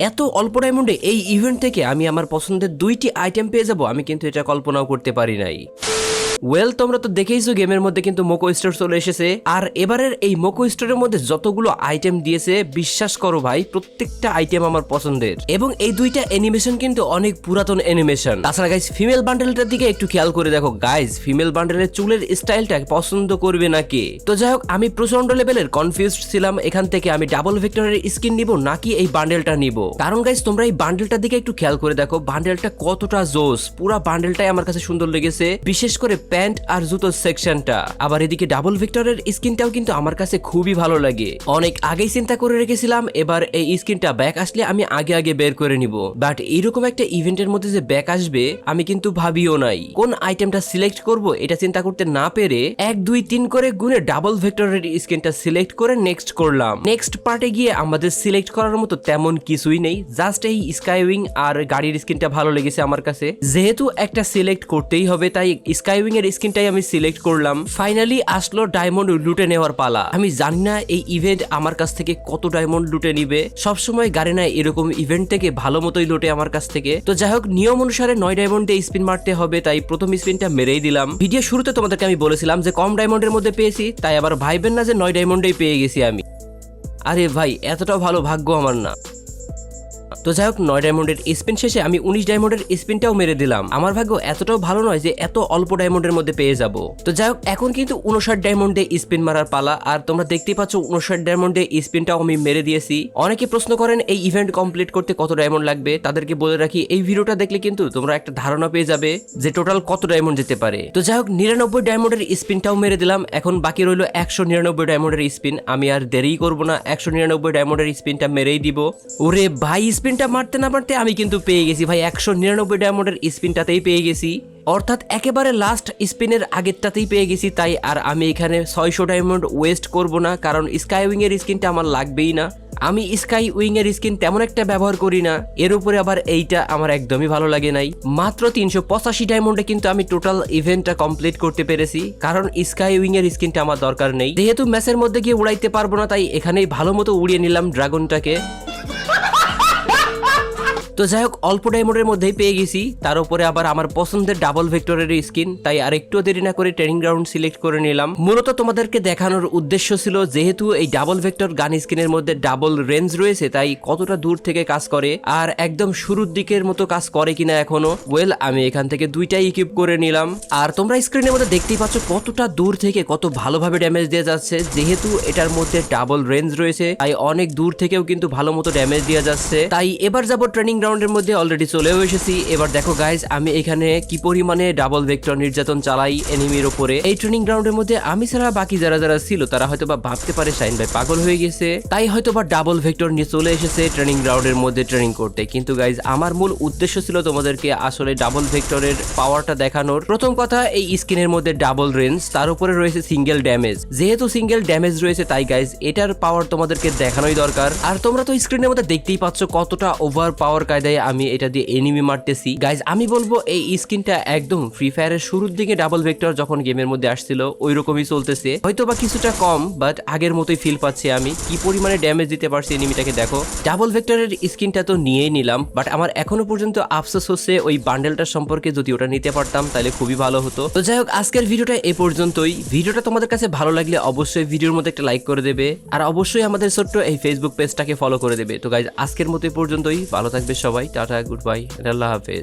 এত অল্প ডায়মন্ডে এই ইভেন্ট থেকে আমি আমার পছন্দের দুইটি আইটেম পেয়ে যাব, আমি কিন্তু এটা কল্পনাও করতে পারি নাই। ওয়েল তোমরা তো দেখেইছো গেমের মধ্যে কিন্তু মোকো স্টোর চলে এসেছে। আর এবারের এই মোকো স্টোরের মধ্যে যতগুলো আইটেম দিয়েছে, বিশ্বাস করো ভাই, প্রত্যেকটা আইটেম আমার পছন্দের। এবং এই দুইটা অ্যানিমেশন কিন্তু অনেক পুরাতন অ্যানিমেশন তাছাড়া গাইজ ফিমেল বান্ডেলটার দিকে একটু খেয়াল করে দেখো। গাইজ ফিমেল বান্ডেলের চুলের স্টাইলটা পছন্দ করবে নাকি তো যাই হোক, আমি প্রচণ্ড লেভেলের কনফিউজড ছিলাম। এখান থেকে আমি ডাবল ভেক্টরের স্কিন নিব নাকি এই বান্ডেলটা নিব? কারণ গাইজ তোমরা এই বান্ডেলটার দিকে একটু খেয়াল করে দেখো। বান্ডেলটা কতটা জোস। পুরা বান্ডেলটাই আমার কাছে সুন্দর লেগেছে। বিশেষ করে প্যান্ট আর জুতোর সেকশনটা। আবার এদিকে ডাবল ভিক্টরের স্কিনটাও কিন্তু আমার কাছে খুবই ভালো লাগে। অনেক আগেই চিন্তা করে রেখেছিলাম, এবার এই স্কিনটা ব্যাক আসলে আমি আগে আগে বের করে নিব। বাট এইরকম একটা ইভেন্টের মধ্যে যে ব্যাক আসবে, আমি কিন্তু ভাবিও নাই। কোন আইটেমটা সিলেক্ট করব, এটা চিন্তা করতে না পেরে এক, দুই, তিন করে গুনে ডাবল ভেক্টরের স্কিনটা সিলেক্ট করে নেক্সট করলাম। নেক্সট পার্টে গিয়ে আমাদের সিলেক্ট করার মতো তেমন কিছুই নেই। জাস্ট এই স্কাইউইং আর গাড়ির স্কিনটা ভালো লেগেছে আমার কাছে। যেহেতু একটা সিলেক্ট করতেই হবে, তাই স্কাইউইং এর স্কিনটাই আমি সিলেক্ট করলাম। ফাইনালি আসলো ডায়মন্ড লুটে নেওয়ার পালা। আমি জানি না এই ইভেন্ট আমার কাছ থেকে কত ডায়মন্ড লুটে নিবে। সবসময় গাড়ি না এরকম ইভেন্ট থেকে ভালো মতোই লুটে আমার কাছ থেকে। তো যাই হোক, নিয়ম অনুসারে নয় ডায়মন্ডে স্পিন মারতে হবে, তাই প্রথম স্পিনটা মেরেই দিলাম। ভিডিও শুরুতে তোমাদেরকে আমি বলেছিলাম যে কম ডায়মন্ডের মধ্যে পেয়েছি, তাই আবার ভাইবেন না যে নয় ডায়মন্ডেই পেয়ে গেছি আমি। আরে ভাই, এতটাও ভালো ভাগ্য আমার না। তো যাই হোক, নয় ডায়মন্ডের স্পিন শেষে আমি উনিশ ডায়মন্ডের স্পিনটাও মেরে দিলাম। আমার ভাগ্য এতটাও ভালো নয় যে এত অল্প ডায়মন্ডের মধ্যে পেয়ে যাব। তো যাই হোক, এখন কিন্তু উনষাট ডায়মন্ডে স্পিন মারার পালা, আর তোমরা দেখতেই পাচ্ছ উনষাট ডায়মন্ডে স্পিনটাও আমি মেরে দিয়েছি। অনেকে প্রশ্ন করেন, এই ইভেন্ট কমপ্লিট করতে কত ডায়মন্ড লাগবে? তাদেরকে বলে রাখি, এই ভিডিওটা দেখলে কিন্তু তোমরা একটা ধারণা পেয়ে যাবে যে টোটাল কত ডায়মন্ড যেতে পারে। তো যাই হোক, নিরানব্বই ডায়মন্ডের স্পিনটাও মেরে দিলাম। এখন বাকি রইল একশো নিরানব্বই ডায়মন্ডের স্পিন আমি আর দেরি করব না, একশো নিরানব্বই ডায়মন্ডের স্পিনটা মেরেই দিব। ওরে ভাই স্পিনটা মারতে না মারতে আমি কিন্তু পেয়ে গেছি ভাই একশো নিরানব্বই ডায়মন্ডের স্পিনটাতেই পেয়ে গেছি। অর্থাৎ একেবারে লাস্ট স্পিনের আগেরটাতেই পেয়ে গেছি, তাই আর আমি এখানে ছয়শো ডায়মন্ড ওয়েস্ট করব না, কারণ স্কাই উইং এর স্কিনটা আমার লাগবেই না। আমি স্কাই উইং এর স্কিন তেমন একটা ব্যবহার করি না, এর উপরে আবার এইটা আমার একদমই ভালো লাগে নাই। মাত্র তিনশো পঁচাশি ডায়মন্ডে কিন্তু আমি টোটাল ইভেন্টটা কমপ্লিট করতে পেরেছি, কারণ স্কাই উইং এর স্কিনটা আমার দরকার নেই। যেহেতু ম্যাচের মধ্যে গিয়ে উড়াইতে পারব না, তাই এখানেই ভালো মতো উড়িয়ে নিলাম ড্রাগনটাকে তো যাই হোক, অল্প ডায়মন্ডের মধ্যেই পেয়ে গেছি। তার উপরে আবার আমার পছন্দের ডাবল ভেক্টরের স্কিন তাই আর একটু দেরি না করে ট্রেনিং গ্রাউন্ড সিলেক্ট করে নিলাম। মূলত তোমাদেরকে দেখানোর উদ্দেশ্য ছিল, যেহেতু এই ডাবল ভেক্টর গান স্কিনের মধ্যে ডাবল রেঞ্জ রয়েছে, তাই কতটা দূর থেকে কাজ করে, আর একদম শুরুর দিকের মতো কাজ করে কিনা এখনও। ওয়েল আমি এখান থেকে দুইটাই ইকুইপ করে নিলাম। আর তোমরা স্ক্রিনের মধ্যে দেখতেই পাচ্ছ কতটা দূর থেকে কত ভালোভাবে ড্যামেজ দেওয়া যাচ্ছে, যেহেতু এটার মধ্যে ডাবল রেঞ্জ রয়েছে, তাই অনেক দূর থেকেও কিন্তু ভালো মতো ড্যামেজ দেওয়া যাচ্ছে। তাই এবার যাব ট্রেনিং গ্রাউন্ডের মধ্যে অলরেডি চলেও এসেছি। এবার দেখো গাইজ আমি এখানে কি পরিমাণে ডাবল ভেক্টর নির্যাতন চালাই এনিমির উপরে। এই ট্রেনিং গ্রাউন্ডের মধ্যে আমি ছাড়া বাকি যারা যারা ছিল, তারা হয়তো বা ভাবতে পারে শাইন ভাই পাগল হয়ে গেছে। তাই হয়তো বা ডাবল ভেক্টর নিয়ে চলে এসেছে ট্রেনিং গ্রাউন্ডের মধ্যে ট্রেনিং করতে। কিন্তু গাইজ আমার মূল উদ্দেশ্য ছিল তোমাদেরকে আসলে ডাবল ভেক্টরের পাওয়ারটা দেখানোর। প্রথম কথা, এই স্কিনের মধ্যে ডাবল রেঞ্জ তার উপরে রয়েছে সিঙ্গেল ড্যামেজ যেহেতু সিঙ্গেল ড্যামেজ রয়েছে, তাই গাইজ এটার পাওয়ার তোমাদেরকে দেখানোই দরকার। আর তোমরা তো স্ক্রিনের মধ্যে দেখতেই পাচ্ছ কতটা ওভার পাওয়ার কায়দায় আমি এটা দিয়ে এনিমি মারতেছি। গাইজ আমি বলব এই স্কিনটা একদম ফ্রি ফায়ারের শুরুর দিকে ডাবল ভেক্টর যখন গেমের মধ্যে আসছিল ওই রকমই চলতেছে। হয়তো বা কিছুটা কম বাট আগের মতোই ফিল পাচ্ছি আমি। কি পরিমাণে ড্যামেজ দিতে পারছি এনিমিটাকে দেখো। ডাবল ভেক্টরের স্কিনটা তো নিয়েই নিলাম বাট আমার এখনও পর্যন্ত আফসোস হচ্ছে ওই বান্ডেলটার সম্পর্কে যদি ওটা নিতে পারতাম, তাহলে খুবই ভালো হতো। তো যাই হোক, আজকের ভিডিওটা এ পর্যন্তই। ভিডিওটা তোমাদের কাছে ভালো লাগলে অবশ্যই ভিডিওর মধ্যে একটা লাইক করে দেবে। আর অবশ্যই আমাদের ছোট্ট এই ফেসবুক পেজটাকে ফলো করে দেবে। তো গাইজ আজকের মতো পর্যন্তই। ভালো থাকবে সবাই টাটা গুড বাই আল্লাহ হাফেজ।